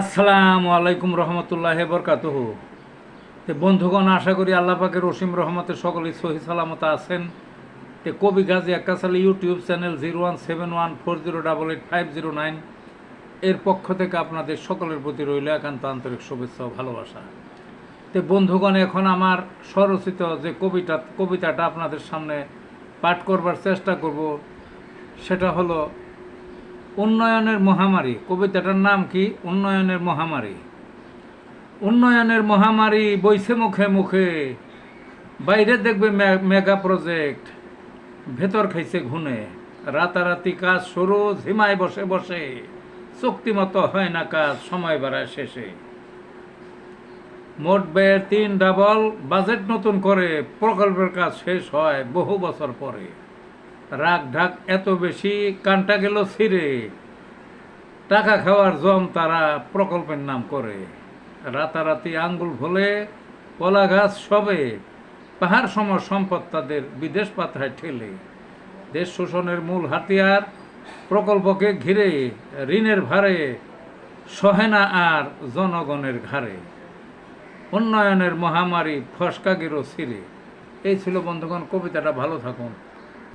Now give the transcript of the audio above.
আসসালামু আলাইকুম রহমতুল্লাহ বরকাতহ। তো বন্ধুগণ, আশা করি আল্লাহ পাকের রসিম রহমতে সকলেই সহি সালামত আছেন। তে কবি Gazi Akkasali YouTube channel zero one seven one four zero double eight five zero nine এর পক্ষ থেকে আপনাদের সকলের প্রতি রইল একান্ত আন্তরিক শুভেচ্ছা ও ভালোবাসা। তে বন্ধুগণ, এখন আমার স্বরচিত যে কবিতা কবিতাটা আপনাদের সামনে পাঠ করবার চেষ্টা করব, সেটা হলো উন্নয়নের মহামারী। কবিতাটার নাম কি? উন্নয়নের মহামারী। উন্নয়নের মহামারী বইছে মুখে মুখে। বাইরে দেখবে মেগা প্রজেক্ট। ভেতর খাইছে ঘুনে। রাতারাতি কাজ শুরু, ঝিমায় বসে বসে। চুক্তিমতো হয় না কাজ, সময় বাড়ায় শেষে। মোট ব্যয়ের তিন ডাবল, বাজেট নতুন করে, প্রকল্পের কাজ শেষ হয় বহু বছর পরে। রাগ ঢাক এত বেশি, কানটা গেল ছিঁড়ে। টাকা খাওয়ার জম তারা প্রকল্পের নাম করে। রাতারাতি আঙ্গুল ভোলে, কলা গাছ সবে। পাহাড় সম সম্পদ তাদের বিদেশ পাত্রায় ঠেলে। দেশ শোষণের মূল হাতিয়ার প্রকল্পকে ঘিরে, ঋণের ভারে, সহে না আর জনগণের ঘাড়ে। উন্নয়নের মহামারী ফসকা গেরো ছিঁড়ে। এই ছিল বন্ধুগণ, কবিতাটা ভালো থাকুন।